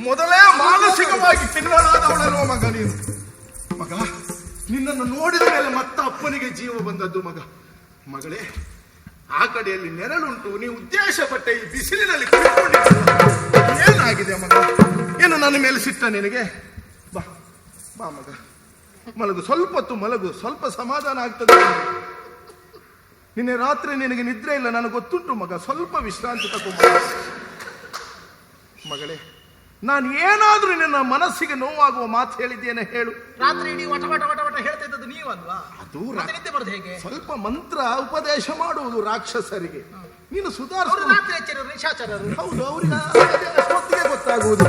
ಮೊದಲೇ ಮಾನಸಿಕವಾಗಿ ಕಿನ್ನಳಾದವಳಲ್ವ ಮಗ ನೀನು? ಮಗ, ನಿನ್ನನ್ನು ನೋಡಿದ ಮೇಲೆ ಮತ್ತ ಅಪ್ಪನಿಗೆ ಜೀವ ಬಂದದ್ದು ಮಗ. ಮಗಳೇ, ಆ ಕಡೆಯಲ್ಲಿ ನೆರಳುಂಟು. ನೀವು ಉದ್ದೇಶ ಪಟ್ಟ ಈ ಬಿಸಿಲಿನಲ್ಲಿ. ಏನಾಗಿದೆ ಮಗ? ಏನು ನನ್ನ ಮೇಲೆ ಸಿಟ್ಟ ನಿನಗೆ? ಬಾ ಬಾ ಮಗ. ಮಲಗು, ಸ್ವಲ್ಪ ಹೊತ್ತು ಮಲಗು. ಸ್ವಲ್ಪ ಸಮಾಧಾನ ಆಗ್ತದೆ. ನಿನ್ನೆ ರಾತ್ರಿ ನಿನಗೆ ನಿದ್ರೆ ಇಲ್ಲ, ನನಗೆ ಗೊತ್ತುಂಟು ಮಗ. ಸ್ವಲ್ಪ ವಿಶ್ರಾಂತಿ ತಗೋ ಮಗ. ಮಗಳೇ ನಾನು ಏನಾದರೂ ನಿನ್ನ ಮನಸ್ಸಿಗೆ ನೋವಾಗುವ ಮಾತು ಹೇಳಿದ್ದೇನೆ ಹೇಳು. ರಾತ್ರಿ ಇಡೀ ವಟ ವಟ ವಟ ವಟ ಹೇಳ್ತಾ ಇದ್ದದ್ದು ನೀವು ಅಲ್ವಾ? ಅದು ರಾ- ನಿದ್ದೆ ಬರೋದು ಹೇಗೆ? ಸ್ವಲ್ಪ ಮಂತ್ರ ಉಪದೇಶ ಮಾಡುವುದು ರಾಕ್ಷಸರಿಗೆ. ನೀನು ಅವರು ಸುಧಾರಿಸ ರಾತ್ರಿ ಎಚ್ಚರರು ನಿಶಾಚರರು ಹೌದು ಅವರಿಗೆ ಅಷ್ಟೊತ್ತಿಗೆ ಗೊತ್ತಾಗುವುದು.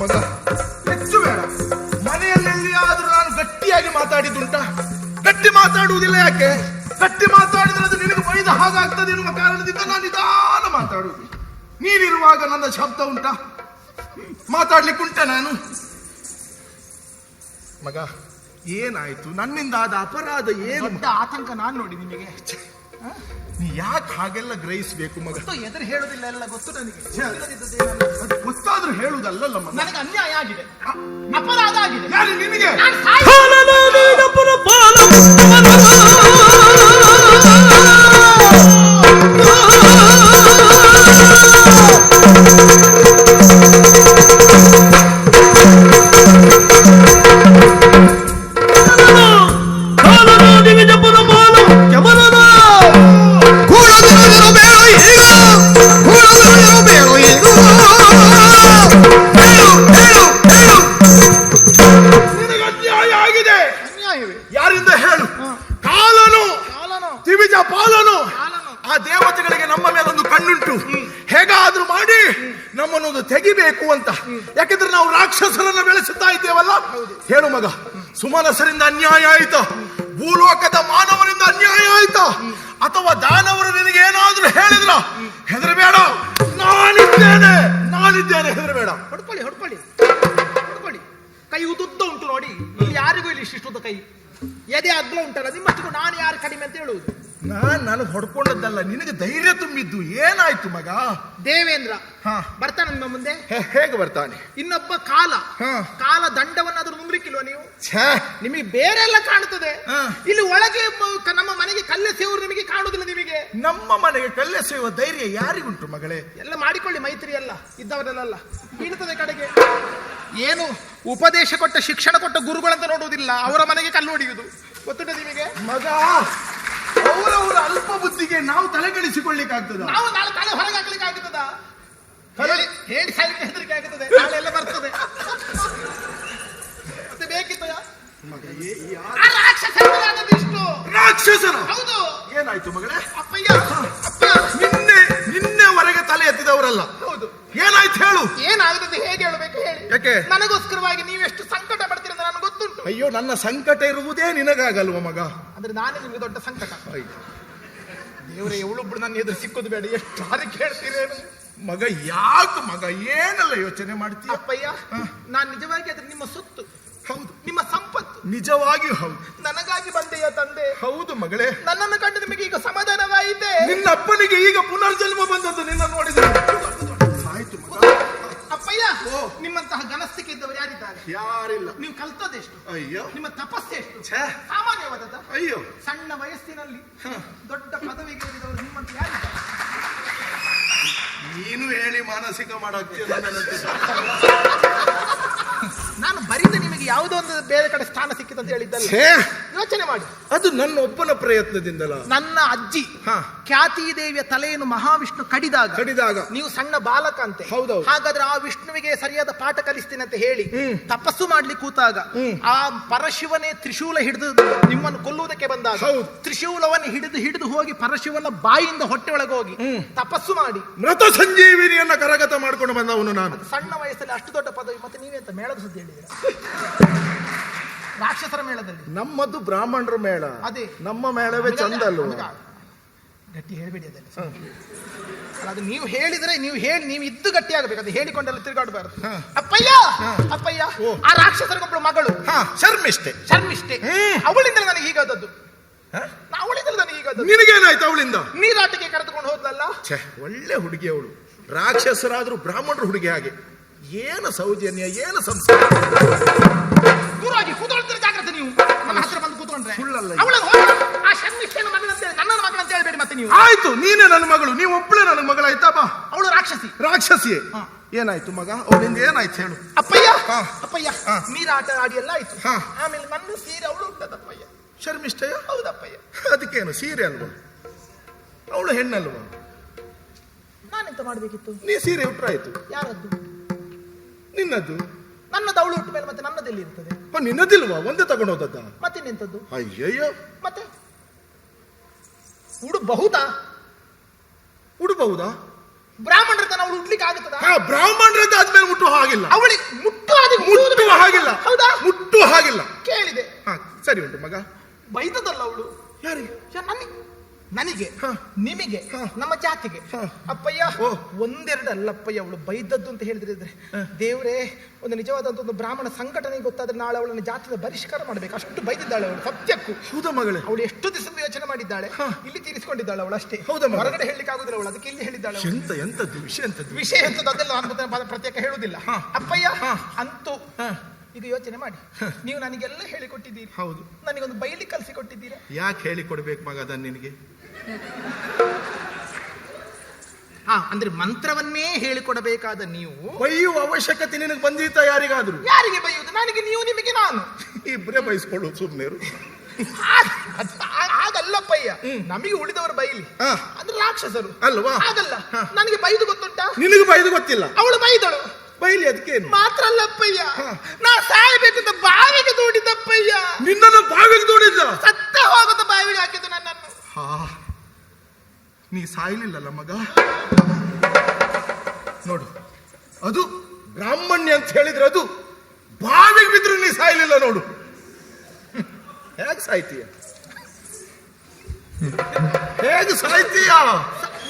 ಮಗ ಹೆಚ್ಚು ಬೇಡ. ಮನೆಯಲ್ಲೆಲ್ಲಿಯಾದ್ರೂ ನಾನು ಗಟ್ಟಿಯಾಗಿ ಮಾತಾಡಿದ್ದುಂಟ? ಗಟ್ಟಿ ಮಾತಾಡುವುದಿಲ್ಲ ಯಾಕೆ? ಗಟ್ಟಿ ಮಾತಾಡಿದ್ರೆ ಅದು ನಿನಗೆ ಬೈದ ಹಾಗಾಗ್ತದೆ ಎನ್ನುವ ಕಾರಣದಿಂದ ನಾನು ನಿಧಾನ ಮಾತಾಡುವುದು. ನೀನಿರುವಾಗ ನನ್ನ ಶಬ್ದ ಉಂಟಾ? ಮಾತಾಡ್ಲಿಕ್ಕೆ ಉಂಟ ನಾನು? ಮಗ ಏನಾಯ್ತು? ನನ್ನಿಂದ ಆದ ಅಪರಾಧ ಏನು? ದೊಡ್ಡ ಆತಂಕ ನಾನು ನೋಡಿ ನಿಮಗೆ. ನೀ ಯಾಕೆ ಹಾಗೆಲ್ಲ ಗ್ರಹಿಸಬೇಕು ಮಗ? ಎದುರು ಹೇಳುದಿಲ್ಲ ಎಲ್ಲ ಗೊತ್ತು ನನಗೆ. ಅದು ಗೊತ್ತಾದ್ರೂ ಹೇಳುದಲ್ಲಲ್ಲ ಮಗ? ನನಗೆ ಅನ್ಯಾಯ ಆಗಿದೆ. ಅಪರಾಧ ಆಗಿದೆ. ಯಾರು. ನಿನಗೆ? ತೆಗಿಬೇಕು ಅಂತ. ಯಾಕಂದ್ರೆ ನಾವು ರಾಕ್ಷಸರನ್ನ ಬೆಳೆಸುತ್ತಾ ಇದ್ದೇವಲ್ಲ? ಹೇಳು ಮಗ. ಸುಮನಸರಿಂದ ಅನ್ಯಾಯ ಆಯ್ತು? ಭೂಲೋಕದ ಮಾನವರಿಂದ ಅನ್ಯಾಯ ಆಯ್ತು? ಅಥವಾ ದಾನವರು ನಿನಗೆ ಏನಾದ್ರೂ ಹೇಳಿದ್ರ? ಹೆದರಬೇಡ. ನಾನಿದ್ದೇನೆ. ನಾನಿದ್ದೇನೆ. ಹೆದರಬೇಡ. ಹೊಡ್ಕೊಳ್ಳಿ ಹೊಡ್ಕೊಳ್ಳಿ. ಹೊಡ್ಕೊಳ್ಳಿ. ಕೈ ಉದ್ದುದ್ದ ಉಂಟು ನೋಡಿ. ಇಲ್ಲಿ ಯಾರಿಗೂ ಇಲ್ಲಿ ಇಷ್ಟಿಷ್ಟುದ ಕೈ. ಎದೆ ಅಗ್ಲ ಉಂಟಲ್ಲ ನಿಮ್ಮಷ್ಟಿಗೂ ನಾನು ಯಾರು ಕಡಿಮೆ ಅಂತ ಹೇಳುವುದು? ನಾನ್ ನನಗೆ ಹೊಡ್ಕೊಂಡದ್ದಲ್ಲ ನಿನಗೆ ಧೈರ್ಯ ತುಂಬಿದ್ದು ಏನಾಯ್ತು ಮಗ? ದೇವೇಂದ್ರ ಹಾ. ಬರ್ತಾನೆ ನಿಮ್ಮ ಮುಂದೆ? ಹೇ- ಹೇಗೆ ಬರ್ತಾನೆ? ಇನ್ನೊಬ್ಬ ಕಾಲ. ಹಾ. ಕಾಲ ದಂಡವನ್ನಾದ್ರೂ ನುಂಗ್ಲಿಕ್ಕಿಲ್ವ ನೀವು? ಛೇ. ನಿಮಗೆ ಬೇರೆ ಎಲ್ಲ ಕಾಣುತ್ತದೆ. ಹಾ. ಇಲ್ಲಿ ಒಳಗೆ ಕ- ನಮ್ಮ ಮನೆಗೆ ಕಲ್ಲೆಸೆಯವರು ನಿಮಗೆ ಕಾಣುದಿಲ್ಲ ನಿಮಗೆ. ನಮ್ಮ ಮನೆಗೆ ಕಲ್ಲೆಸೆಯುವ ಧೈರ್ಯ ಯಾರಿಗುಂಟು ಮಗಳೇ? ಎಲ್ಲ ಮಾಡಿಕೊಳ್ಳಿ ಮೈತ್ರಿ ಎಲ್ಲ. ಇದ್ದವರೆಲ್ಲ ಬೀಳ್ತದೆ ಕಡೆಗೆ. ಏನು? ಉಪದೇಶ ಕೊಟ್ಟ ಶಿಕ್ಷಣ ಕೊಟ್ಟ ಗುರುಗಳಂತ ನೋಡುವುದಿಲ್ಲ. ಅವರ ಮನೆಗೆ ಕಲ್ಲು ಹೊಡೆಯುವುದು. ಗೊತ್ತುಂಟ ನಿಮಗೆ? ಮಗ ಅವರವರ ಅಲ್ಪ ಬುದ್ಧಿಗೆ ನಾವು ತಲೆಗೆಡಿಸಿಕೊಳ್ಳಿಕ್ಕಾಗ್ತದ ನಾವು ನಾಳೆ ತಲೆ ಹೊರಗೆ ಹಾಕ್ಲಿಕ್ಕೆ ಆಗ್ತದ? ಹೇಳಿ ಹೇಳಿ ಸಾಯ್ಲಿಕ್ಕೆ ಹೆದರಿಕೆ ಆಗ್ತದೆ. ನಾಳೆ ಎಲ್ಲ ಬರ್ತದೆ. ಮತ್ತೆ ಬೇಕಿತ್ತು ಆದದ್ದಿಷ್ಟು. ರಾಕ್ಷಸರು ಹೌದು. ಏನಾಯ್ತು ಮಗಳೇ? ಅಪ್ಪಯ್ಯ ನಿನ್ನೆ ನಿನ್ನೆವರೆಗೆ ತಲೆ ಎತ್ತಿದವರಲ್ಲ ಹೌದು. ಏನಾಯ್ತು ಹೇಳು. ಏನಾಗುತ್ತೆ ಹೇಗೆ ಹೇಳಬೇಕು ಹೇಳಿ. ಯಾಕೆ? ನನಗೋಸ್ಕರವಾಗಿ ನೀವೆಷ್ಟು ಪಡ್ತೀರಿ ಅಂತ ನನಗೆ ಗೊತ್ತುಂಟು ಅಯ್ಯೋ ನನ್ನ ಸಂಕಟ ಇರುವುದೇ ನಿನಗಾಗಲ್ವ ಮಗ? ಅಂದ್ರೆ ನಾನೇ ನಿಮಗೆ ದೊಡ್ಡ ಸಂಕಟ. ದೇವರೇ ಇವಳೊಬ್ಳು ನನ್ನ ಎದುರು ಸಿಕ್ಕೋದು ಬೇಡ. ಎಷ್ಟು ಹಾರಿ ಕೇಳ್ತೀರೇನು ಮಗ ಯಾಕೆ ಮಗ? ಏನೆಲ್ಲ ಯೋಚನೆ ಮಾಡ್ತೀಯ? ಅಪ್ಪಯ್ಯ ನಾನು ನಿಜವಾಗಿ ಅದ್ರ ನಿಮ್ಮ ಸುತ್ತು. ಹೌದು. ನಿಮ್ಮ ಸಂಪತ್ತು. ನಿಜವಾಗಿ ಹೌದು. ನನಗಾಗಿ ಬಂದೆಯ ತಂದೆ? ಹೌದು ಮಗಳೇ. ನನ್ನನ್ನು ಕಂಡು ನಿಮಗೆ ಈಗ ಸಮಾಧಾನವಾಯಿತೆ? ನಿನ್ನ ಅಪ್ಪನಿಗೆ ಈಗ ಪುನರ್ಜನ್ಮ ಬಂದದ್ದು ನಿನ್ನ ಮಗ ಅಪ್ಪಯ್ಯ ನಿಮ್ಮಂತಹ ಗನಸ್ತಿಕೆ ಇದ್ದವರು ಯಾರಿದ್ದಾರೆ? ಯಾರಿಲ್ಲ. ನೀವು ಕಲ್ತದೆಷ್ಟು ಅಯ್ಯೋ. ನಿಮ್ಮ ತಪಸ್ಸೆಷ್ಟು ಎಷ್ಟು? ಸಾಮಾನ್ಯವಾದದ ಅಯ್ಯೋ. ಸಣ್ಣ ವಯಸ್ಸಿನಲ್ಲಿ ದೊಡ್ಡ ಪದವಿಗೆ ಏರಿದವರು ನಿಮ್ಮಂತ ಯಾರಿದ್ದಾರೆ? ನೀನು ಹೇಳಿ ಮಾನಸಿಕ ಮಾಡಾಕ್ತೀಯ. ನಾನು ಬರಿದ ನಿಮಗೆ ಯಾವುದೋ ಒಂದು ಬೇರೆ ಕಡೆ ಸ್ಥಾನ ಸಿಕ್ಕಿದಂತ ಅಂತ ಹೇಳಿದ್ದಲ್ಲ. ಛೇ. ಯೋಚನೆ ಮಾಡಿ. ಅದು ನನ್ನ ಒಬ್ಬನ ಪ್ರಯತ್ನದಿಂದಲ? ನನ್ನ ಅಜ್ಜಿ ಹಾ. ಖ್ಯಾತಿ ದೇವಿಯ ತಲೆಯನ್ನು ಮಹಾವಿಷ್ಣು ಕಡಿದಾಗ ಕಡಿದಾಗ. ನೀವು ಸಣ್ಣ ಬಾಲಕ ಅಂತೆ ಹೌದೌದು. ಹಾಗಾದ್ರೆ ಆ ವಿಷ್ಣುವಿಗೆ ಸರಿಯಾದ ಪಾಠ ಕಲಿಸ್ತೀನಿ ಅಂತ ಹೇಳಿ ತಪಸ್ಸು ಮಾಡ್ಲಿಕ್ಕೆ ಕೂತಾಗ ಆ ಪರಶಿವನೇ ತ್ರಿಶೂಲ ಹಿಡಿದು ನಿಮ್ಮನ್ನು ಕೊಲ್ಲುವುದಕ್ಕೆ ಬಂದಾಗ ಹೌದು. ತ್ರಿಶೂಲವನ್ನು ಹಿಡಿದು ಹಿಡಿದು ಹೋಗಿ ಪರಶಿವನ ಬಾಯಿಂದ ಹೊಟ್ಟೆ ಒಳಗೆ ಹೋಗಿ ತಪಸ್ಸು ಮಾಡಿ. ಮೃತ ಸಂಜೀವಿನಿಯನ್ನ ಕರಗತ ಮಾಡ್ಕೊಂಡು ಬಂದವನು ನಾನು. ಸಣ್ಣ ವಯಸ್ಸಲ್ಲಿ ಅಷ್ಟು ದೊಡ್ಡ ಪದವಿ ಮತ್ತೆ ಅಂತ ಮೇಳದ ಸುದ್ದಿ ಹೇಳಿದ್ದೀರಾ? ರಾಕ್ಷಸರ ಮೇಳದಲ್ಲಿ. ನಮ್ಮದು ಬ್ರಾಹ್ಮಣರ ಮೇಳ. ಅದೇ. ನಮ್ಮ ಮೇಳವೇ ಚಂದ ಗಟ್ಟಿ ಹೇಳಬೇಡಿ ಅದನ್ನು ಅದು ನೀವು ಹೇಳಿದ್ರೆ ನೀವು ಹೇಳಿ ನೀವು ಇದ್ದು ಗಟ್ಟಿ ಆಗಬೇಕು. ಅದು ಹೇಳಿಕೊಂಡೆಲ್ಲ ತಿರುಗಾಡಬಾರದು. ಅಪ್ಪಯ್ಯ! ಅಪ್ಪಯ್ಯ ಆ ರಾಕ್ಷಸರಿಗೊಬ್ಬಳು ಮಗಳು. ಹಾ ಶರ್ಮಿಷ್ಠೆ. ಶರ್ಮಿಷ್ಠೆ. ಅವಳಿಂದ ನನಗೆ ಹೀಗಾದದ್ದು ಹ? ಅವಳಿಂದ ನನಗೆ ಹೀಗಾದದ್ದು ನಿನಗೇನಾಯ್ತು ಅವಳಿಂದ? ನೀರಾಟಕ್ಕೆ ಕರೆದುಕೊಂಡು ಹೋದ್ಲಲ್ಲ? ಛೆ ಒಳ್ಳೆ ಹುಡುಗಿ ಅವಳು. ರಾಕ್ಷಸರಾದ್ರೂ ಬ್ರಾಹ್ಮಣರ ಹುಡುಗಿ ಹಾಗೆ. ಏನು ಸೌಜನ್ಯ ಏನು ಸಂಸಾರ ದೂರವಾಗಿ ಕೂತ್ಕೊಳ್ತೀರ ಜಾಗ್ರತೆ ನೀವು. ನನ್ನ ಹತ್ರ ಬಂದು ಕೂತ್ಕೊಂಡ್ರೆ. ಸುಳ್ಳಲ್ಲ ಇದು. ಅವಳನ್ನು ಹೋಗಿ ಆ ಶರ್ಮಿಷ್ಠನ ಮಗನಂತ ನನ್ನ ಅಂತ ಹೇಳ್ಬೇಡಿ ಮತ್ತೆ ನೀವು. ಆಯ್ತು ನೀನೇ ನನ್ನ ಮಗಳು ನೀವು ಒಬ್ಬಳೇ ನನ್ನ ಮಗಳಾಯ್ತಾ? ಬಾ. ಅವಳು ರಾಕ್ಷಸಿ. ರಾಕ್ಷಸಿಯೇ? ಹಾ. ಏನಾಯ್ತು ಮಗ? ಅವಳಿಂದ ಏನಾಯ್ತು ಹೇಳು. ಅಪ್ಪಯ್ಯ? ಹಾ. ಅಪ್ಪಯ್ಯ ಹಾ. ನೀರಾಟ ಆಡಿ ಎಲ್ಲ ಆಯ್ತು. ಹಾ. ಆಮೇಲೆ ನನ್ನ ಸೀರೆ ಅವಳು ಉಂಟದಪ್ಪಯ್ಯ ಶರ್ಮಿಷ್ಠೆಯ ಹೌದಪ್ಪಯ್ಯ. ಅದಕ್ಕೇನು ಸೀರೆ ಅಲ್ವಾ? ಅವಳು ಹೆಣ್ಣಲ್ವ? ನಾನೆಂತ ಮಾಡ್ಬೇಕಿತ್ತು? ನೀ ಸೀರೆ ಉಟ್ರಾಯ್ತು. ಯಾರದ್ದು? ನಿನ್ನದ್ದು? ನನ್ನದು ಅವಳು ಹುಟ್ಟ ಮೇಲೆ ಮತ್ತೆ ನನ್ನದೆಲ್ಲಿ ಇರ್ತದೆ? ನಿನ್ನದಿಲ್ವಾ? ಒಂದೇ ತಗೊಂಡೋದದ್ದ ನಿಂತದ್ದು? ಅಯ್ಯಯ್ಯೋ. ಮತ್ತೆ? ಉಡಬಹುದಾ? ಉಡಬಹುದಾ? ಬ್ರಾಹ್ಮಣರ ತನ ಅವಳು ಉಡ್ಲಿಕ್ಕೆ ಆಗುತ್ತದ? ಹಾ ಬ್ರಾಹ್ಮಣರದ್ದು ಆದ್ಮೇಲೆ ಮುಟ್ಟುವ ಹಾಗಿಲ್ಲ. ಅವಳಿಗೆ ಮುಟ್ಟು ಅದು ಮುಟ್ಟುವ ಹಾಗಿಲ್ಲ. ಹೌದಾ? ಮುಟ್ಟುವ ಹಾಗಿಲ್ಲ. ಕೇಳಿದೆ. ಹಾ ಸರಿ ಉಂಟು ಮಗ. ಬೈದದಲ್ಲ ಅವಳು. ಯಾರಿಗೆ? ನನಗೆ? ನನಗೆ ಹ. ನಿಮಗೆ ಹ. ನಮ್ಮ ಜಾತಿಗೆ. ಅಪ್ಪಯ್ಯ. ಒಂದೆರಡು ಅಲ್ಲಪ್ಪಯ್ಯ ಅವಳು ಬೈದದ್ದು ಅಂತ ಹೇಳಿದ್ರೆ ದೇವ್ರೆ ಒಂದು ನಿಜವಾದಂತ ಒಂದು ಬ್ರಾಹ್ಮಣ ಸಂಘಟನೆ ಗೊತ್ತಾದ್ರೆ ನಾಳೆ ಅವಳನ್ನ ಜಾತಿಯ ಬಹಿಷ್ಕಾರ ಮಾಡ್ಬೇಕು ಅಷ್ಟು ಬೈದಿದ್ದಾಳೆ ಅವಳು ಸತ್ಯಕ್ಕೂ ಹೌದ ಮಗಳು ಅವಳು ಎಷ್ಟು ದಿವಸದ ಯೋಚನೆ ಮಾಡಿದ್ದಾಳೆ. ಇಲ್ಲಿ ತೀರಿಸಿಕೊಂಡಿದ್ದಾಳೆ ಅವಳು ಅಷ್ಟೇ ಹೌದಾ ಹೊರಗಡೆ ಹೇಳಲಿಕ್ಕೆ ಆಗುದಿಲ್ಲ ಅವಳು ಅದಕ್ಕೆ ಇಲ್ಲಿ ಹೇಳಿದ್ದಾಳೆ. ಎಂತ ಎಂತದ್ದು ವಿಷಯ ಎಂತದ್ದು ವಿಷಯ ಎಂತದ್ದು ಅದೆಲ್ಲ ಪ್ರತ್ಯೇಕ ಹೇಳುವುದಿಲ್ಲ ಹ. ಅಪ್ಪಯ್ಯ. ಅಂತೂ. ಈಗ ಯೋಚನೆ ಮಾಡಿ ನೀವು ನನಗೆಲ್ಲ ಹೇಳಿಕೊಟ್ಟಿದ್ದೀರಿ ಹೌದು ನನಗೊಂದು ಬೈಲಿ ಕಲಿಸಿ ಕೊಟ್ಟಿದ್ದೀರಾ ಯಾಕೆ ಹೇಳಿ ಕೊಡ್ಬೇಕು ಮಗ ಅದನ್ನ ನಿನಗೆ ಹಾ ಅಂದ್ರೆ ಮಂತ್ರವನ್ನೇ ಹೇಳಿಕೊಡಬೇಕಾದ ನೀವು ಬೈಯುವ ಅವಶ್ಯಕತೆ ನಿನಗೆ ಬಂದಿತ್ತ ಯಾರಿಗಾದ್ರು? ಯಾರಿಗೆ ಬೈಯುವುದು ನನಗೆ ನೀವು ನಿಮಗೆ ನಾನು. ಇಬ್ಬರೇ ಬಯಸ್ಕೊಳ್ಳು ಸುಮ್ಮನೆ ಹಾಗ್- ಅದ್- ಆ- ಹಾಗಲ್ಲಪ್ಪಯ್ಯ ನಮಗೆ ಉಳಿದವರು ಬೈಲಿ. ಅಂದ್ರೆ ಅದು ರಾಕ್ಷಸರು. ಅಲ್ವಾ? ಹಾಗಲ್ಲ ನನಗೆ ಬೈದು ಗೊತ್ತುಂಟಾ? ನಿನಗೆ ಬೈದು ಗೊತ್ತಿಲ್ಲ. ಅವಳು ಬೈದಳು. ಬೈಲಿ ಅದಕ್ಕೆ ಮಾತ್ರ ಅಲ್ಲಪ್ಪಯ್ಯ. ನಾ ಸಾಯಬೇಕು ಅಂತ ಬಾವಿಗೆ ದೂಡಿದಪ್ಪಯ್ಯ ನಿನ್ನನ್ನು ಬಾವಿಗೆ ದೂಡಿದ್ದ? ಸತ್ತ ಹೋಗದ ಬಾವಿಗೆ ಹಾಕಿದ್ದು ನನ್ನನ್ನು. ಹಾ. ನೀ ಸಾಯ್ಲಿಲ್ಲಲ್ಲ ಮಗ? ನೋಡು ಅದು ಬ್ರಾಹ್ಮಣ್ಯ ಅಂತ ಹೇಳಿದ್ರೆ ಅದು ಬಾವಿಗೆ ಬಿದ್ರು ನೀ ಸಾಯ್ಲಿಲ್ಲ ನೋಡು. ಹೇಗೆ ಸಾಯ್ತೀಯ? ಹೇಗೆ ಸಾಯ್ತೀಯ?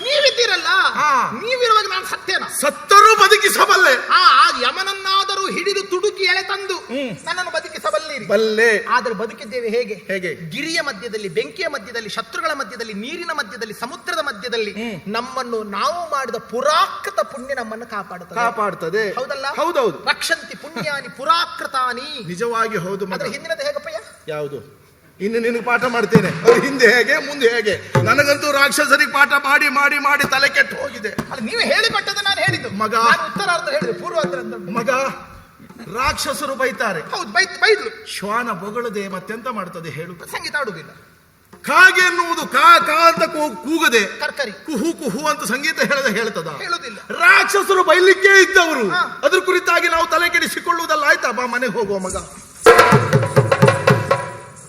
ನೀವಿದ್ದೀರಲ್ಲ ಹಾ. ನೀವಿರುವಾಗ ನಾನು ಸತ್ಯನ ಸತ್ತರೂ ಬದುಕಿಸಬಲ್ಲೆ. ಆ ಯಮನನ್ನಾದರೂ ಹಿಡಿದು ತುಡುಕಿ ಎಳೆ ತಂದು ನನ್ನನ್ನು ಬದುಕಿಸಬಲ್ಲಿರಿ ಬಲ್ಲೆ. ಆದ್ರೆ ಬದುಕಿದ್ದೇವೆ ಹೇಗೆ? ಹೇಗೆ? ಗಿರಿಯ ಮಧ್ಯದಲ್ಲಿ ಬೆಂಕಿಯ ಮಧ್ಯದಲ್ಲಿ ಶತ್ರುಗಳ ಮಧ್ಯದಲ್ಲಿ ನೀರಿನ ಮಧ್ಯದಲ್ಲಿ ಸಮುದ್ರದ ಮಧ್ಯದಲ್ಲಿ ನಮ್ಮನ್ನು ನಾವು ಮಾಡಿದ ಪುರಾಕೃತ ಪುಣ್ಯ ನಮ್ಮನ್ನು ಕಾಪಾಡುತ್ತದೆ. ಕಾಪಾಡ್ತದೆ ಹೌದಲ್ಲ? ಹೌದೌದು. ರಕ್ಷಂತಿ ಪುಣ್ಯಾನಿ ಪುರಾಕೃತಾನಿ. ನಿಜವಾಗಿ ಹೌದು ಮತ್ತೆ ಹಿಂದಿನದ ಹೇಗಪ್ಪಯ್ಯ? ಯಾವುದು? ಇನ್ನು ನಿನಗೆ ಪಾಠ ಮಾಡ್ತೇನೆ. ಹಿಂದೆ ಹೇಗೆ ಮುಂದೆ ಹೇಗೆ? ನನಗಂತೂ ರಾಕ್ಷಸರಿಗೆ ಪಾಠ ಮಾಡಿ ಮಾಡಿ ಮಾಡಿ ತಲೆ ಕೆಟ್ಟು ಹೋಗಿದೆ. ಅಲ್ಲ ನೀವು ಹೇಳಿಕೊಟ್ಟದ್ದು ನಾನು ಹೇಳಿದ್ದು. ಮಗ. ನಾನು ಉತ್ತರಾರ್ಧ ಹೇಳಿದ್ರು ಪೂರ್ವಾರ್ಧ ಅಂತ ಮಗ. ರಾಕ್ಷಸರು ಬೈತಾರೆ. ಹೌದು ಬೈತ್ ಬೈದ್ಲು ಶ್ವಾನ ಬೊಗಳದೆ ಮತ್ತೆಂತ ಮಾಡ್ತದೆ ಹೇಳು. ಸಂಗೀತ ಆಡುವುದಿಲ್ಲ ಕಾಗೆ ಎನ್ನುವುದು ಕಾ ಕಾ ಅಂತ ಕೂಗದೆ. ಕರ್ಕರಿ. ಕುಹು ಕುಹು ಅಂತ ಸಂಗೀತ ಹೇಳದೆ ಹೇಳ್ತದ. ಹೇಳುದಿಲ್ಲ ರಾಕ್ಷಸರು ಬೈಲಿಕ್ಕೆ ಇದ್ದವರು. ಅದ್ರ ಕುರಿತಾಗಿ ನಾವು ತಲೆ ಕೆಡಿಸಿಕೊಳ್ಳುವುದಲ್ಲ ಆಯ್ತಾ? ಬಾ ಮನೆಗೆ ಹೋಗುವ ಮಗ.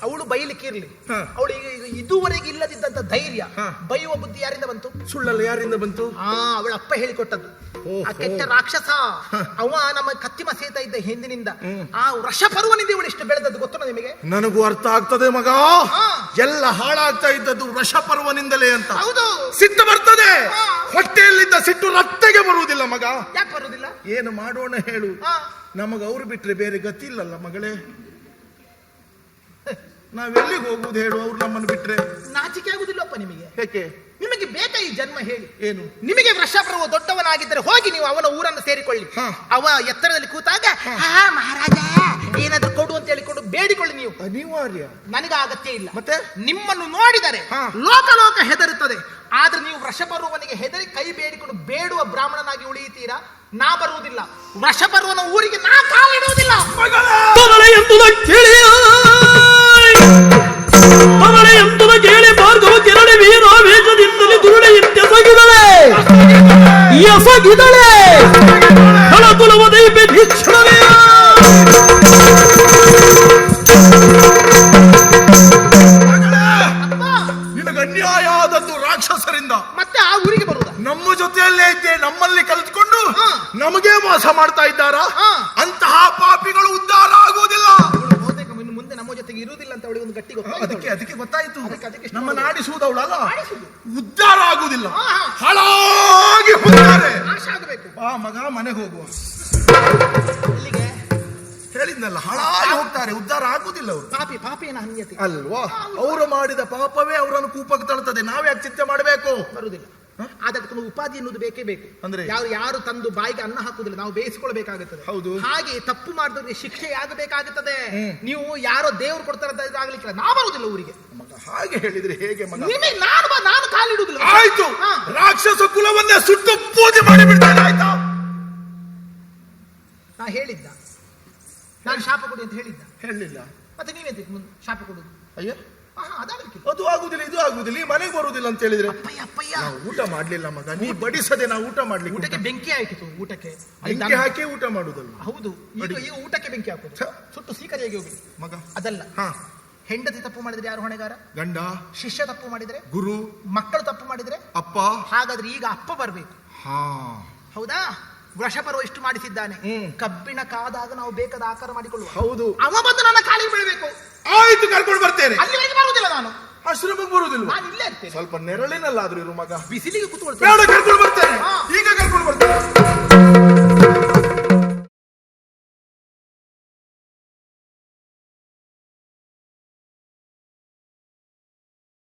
ಅವಳು ಬೈಲಿಕ್ಕೆ ಇರ್ಲಿ. ಹಾ. ಅವಳು ಈಗ ಇದುವರೆಗೆ ಇಲ್ಲದಿದ್ದಂತ ಧೈರ್ಯ ಹಾ. ಬೈಯುವ ಬುದ್ಧಿ ಯಾರಿಂದ ಬಂತು? ಸುಳ್ಳಲ್ಲ ಯಾರಿಂದ ಬಂತು? ಆ ಅವಳ ಅಪ್ಪ ಹೇಳಿಕೊಟ್ಟದ್ದು. ಆ ಕೆಟ್ಟ ರಾಕ್ಷಸ. ಅವ ನಮ್ಮ ಕತ್ತಿಮ ಸೇತ ಇದ್ದ ಹಿಂದಿನಿಂದ ಆ ವೃಷಪರ್ವನಿಂದ ಇವಳು ಇಷ್ಟು ಬೆಳೆದದ್ದು ಗೊತ್ತು ನಿಮಗೆ? ನನಗೂ ಅರ್ಥ ಆಗ್ತದೆ ಮಗ. ಎಲ್ಲ ಹಾಳಾಗ್ತಾ ಇದ್ದದ್ದು ವೃಷಪರ್ವನಿಂದಲೇ ಅಂತ. ಹೌದು. ಸಿಟ್ಟು ಬರ್ತದೆ. ಹೊಟ್ಟೆಯಲ್ಲಿದ್ದ ಸಿಟ್ಟು ರತ್ತೆಗೆ ಬರುವುದಿಲ್ಲ ಮಗ. ಯಾಕೆ ಬರುವುದಿಲ್ಲ? ಏನು ಮಾಡೋಣ ಹೇಳು. ಹಾ. ನಮಗ ಅವ್ರು ಬಿಟ್ರೆ ಬೇರೆ ಗತಿ ಇಲ್ಲಲ್ಲ ಮಗಳೇ. ನಾವೆಲ್ಲಿಗೆ ಹೋಗುವುದು ಹೇಳು ಅವ್ರು ನಮ್ಮನ್ನು ಬಿಟ್ರೆ. ನಾಚಿಕೆ ಆಗುದಿಲ್ಲಪ್ಪ ನಿಮಗೆ. ಏಕೆ? ನಿಮಗೆ ಬೇಕಾ ಈ ಜನ್ಮ ಹೇಳಿ? ಏನು? ನಿಮಗೆ ವೃಷಪರ್ವ ದೊಡ್ಡವನಾಗಿದ್ದರೆ ಹೋಗಿ ನೀವು ಅವನ ಊರನ್ನು ಸೇರಿಕೊಳ್ಳಿ. ಹಾ. ಅವ ಎತ್ತರದಲ್ಲಿ ಕೂತಾಗ ಹಾ. ಮಹಾರಾಜ ಏನಾದ್ರೂ ಕೊಡು ಅಂತ ಹೇಳಿಕೊಂಡು ಬೇಡಿಕೊಳ್ಳಿ ನೀವು. ಅನಿವಾರ್ಯ ನನಗೆ ಅಗತ್ಯ ಇಲ್ಲ. ಮತ್ತೆ? ನಿಮ್ಮನ್ನು ನೋಡಿದರೆ ಹಾ. ಲೋಕ ಲೋಕ ಹೆದರುತ್ತದೆ. ಆದ್ರೆ ನೀವು ವೃಷಪರ್ವನಿಗೆ ಹೆದರಿ ಕೈ ಬೇಡಿಕೊಂಡು ಬೇಡುವ ಬ್ರಾಹ್ಮಣನಾಗಿ ಉಳಿಯುತ್ತೀರಾ? ನಾ ಬರುವುದಿಲ್ಲ. ವೃಷಪರ್ವನ ಊರಿಗೆ ನಾ ಕಾಲಿಡುವುದಿಲ್ಲ. ತವಳೆ ಎಂಬುದ ಎಸಗಿದಳೆ ಹಳತುಲವ ದೈವ ಭೀಕ್ಷಣವೇ ನಿನಗೆ ಅನ್ಯಾಯ ಆದದ್ದು ರಾಕ್ಷಸರಿಂದ ಮತ್ತೆ ಆ ಊರಿಗೆ ಬರುವುದ ನಮ್ಮ ಜೊತೆಯಲ್ಲೇ ಇದ್ದೆ ನಮ್ಮಲ್ಲಿ ಕಲ್ತ್ಕೊಂಡು. ನಮಗೆ ಮೋಸ ಮಾಡ್ತಾ ಇದ್ದಾರಾ. ಅಂತಹ ಪಾಪಿಗಳು ಉದ್ಧಾರ ಇರುವುದಿಲ್ಲ ಅಂತ ಅವಳಿಗೆ ಒಂದು ಗಟ್ಟಿ ಅದಕ್ಕೆ ಅದಕ್ಕೆ ಗೊತ್ತಾಯ್ತು. ನಮ್ಮ ನಾಡಿಸುವುದು ಅವಳಲ್ಲ ಉದ್ಧಾರ ಆಗುವುದಿಲ್ಲ. ಹಳಾಗಿ ಹೋಗ್ತಾರೆ ಆ ಮಗ ಮನೆಗೆ ಹೋಗುವ. ಇಲ್ಲಿಗೆ ಹೇಳಿದ್ನಲ್ಲ ಹಾಳಾಗಿ ಹೋಗ್ತಾರೆ ಉದ್ಧಾರ ಆಗುದಿಲ್ಲ ಅವರು. ಪಾಪಿ ಪಾಪಿನ ಹನ್ಯತೆ. ಅಲ್ವಾ? ಅವರು ಮಾಡಿದ ಪಾಪವೇ ಅವರನ್ನು ಕೂಪಕ್ಕೆ ತಳ್ತದೆ. ನಾವ್ಯಾಕೆ ಚಿಂತೆ ಮಾಡಬೇಕು? ಬರುವುದಿಲ್ಲ. ಅದಕ್ಕೆ ಉಪಾಧಿ ಎನ್ನುವುದು ಬೇಕೇ ಬೇಕು. ಅಂದ್ರೆ? ಯಾರು ಯಾರು ತಂದು ಬಾಯಿಗೆ ಅನ್ನ ಹಾಕುದಿಲ್ಲ ನಾವು ಬೇಯಿಸಿಕೊಳ್ಬೇಕಾಗುತ್ತದೆ. ಹೌದು. ಹಾಗೆ ತಪ್ಪು ಮಾಡಿದ್ರೆ ಶಿಕ್ಷೆ ಆಗಬೇಕಾಗುತ್ತದೆ. ನೀವು ಯಾರೋ ದೇವರು ಕೊಡ್ತಾರೆ ಆಗ್ಲಿಕ್ಕಿಲ್ಲ. ಊರಿಗೆ. ಹಾಗೆ ಹೇಳಿದ್ರೆ ಹೇಗೆ ನಾನು ಕಾಲಿಡುದಿಲ್ಲ ನಾನು ಕಾಲಿಡುವುದಿಲ್ಲ ಆಯ್ತು. ರಾಕ್ಷಸ ಕುಲವನ್ನೇ ಸುಟ್ಟು ಪೂಜೆ ಮಾಡಿ ಬಿಡ್ತೇನೆ ಆಯ್ತಾ? ನಾ ಹೇಳಿದ್ದ. ನಾನು ಶಾಪ ಕೊಡಿ ಅಂತ ಹೇಳಿದ್ದ. ಹೇಳಲಿಲ್ಲ ಮತ್ತೆ ನೀವೇ ಮುಂದೆ ಶಾಪ ಕೊಡುದು? ಅಯ್ಯ. ಅದು ಆಗುದಿಲ್ಲ ಇದು ಆಗುದಿಲ್ಲ ಈ ಮನೆಗೆ ಬರುವುದಿಲ್ಲ ಅಂತ ಹೇಳಿದ್ರೆ. ಅಪ್ಪಯ್ಯ ನಾವು ಊಟ ಮಾಡ್ಲಿಲ್ಲ ಮಗ ನೀ ಬಡಿಸದೆ ನಾವು ಊಟ ಮಾಡ್ಲಿಕ್ಕೆ ಊಟಕ್ಕೆ ಬೆಂಕಿ ಹಾಕಿತು ಊಟಕ್ಕೆ. ಅಲ್ಲಿ ಬೆಂಕಿ ಹಾಕಿ ಊಟ ಮಾಡುದಲ್ಲ. ಹೌದು ಈಗ ಈಗ ಊಟಕ್ಕೆ ಬೆಂಕಿ ಹಾಕುದು. ಸುಟ್ಟು ಸೀಕರಿಯಾಗಿ ಹೋಗಿ ಮಗ. ಅದಲ್ಲ. ಹಾ. ಹೆಂಡತಿ ತಪ್ಪು ಮಾಡಿದ್ರೆ ಯಾರು ಹೊಣೆಗಾರ? ಗಂಡ. ಶಿಷ್ಯ ತಪ್ಪು ಮಾಡಿದ್ರೆ? ಗುರು. ಮಕ್ಕಳು ತಪ್ಪು ಮಾಡಿದ್ರೆ? ಅಪ್ಪ. ಹಾಗಾದ್ರೆ ಈಗ ಅಪ್ಪ ಬರ್ಬೇಕು. ಹಾ. ಹೌದಾ? ವೃಷಪರು ಇಷ್ಟು ಮಾಡಿಸಿದ್ದಾನೆ. ಕಬ್ಬಿಣ ಕಾದಾಗ ನಾವು ಬೇಕಾದ ಆಕಾರ ಮಾಡಿಕೊಳ್ಳುವ. ಹೌದು. ಅವ ಬಂದು ನನ್ನ ಕಾಲಿಗೆ ಬೀಳಬೇಕು. ಆಯ್ತು ಕರ್ಕೊಂಡು ಬರ್ತೇನೆ. ಅಲ್ಲಿವರೆಗೆ ಬರುವುದಿಲ್ಲ ನಾನು. ಆಶ್ರಮಕ್ಕೆ ಬರುವುದಿಲ್ಲ ನಾನು ಇಲ್ಲೇ ಇರ್ತೇನೆ. ಸ್ವಲ್ಪ ನೆರಳಿನಲ್ಲಾದ್ರೂ ಇರು ಮಗ. ಬಿಸಿಲಿಗೆ ಕೂತ್ಕೊಳ್ತೇನೆ. ಬೇಡ ಕರ್ಕೊಂಡು ಬರ್ತೇನೆ. ಈಗ ಕರ್ಕೊಂಡು ಬರ್ತೇನೆ.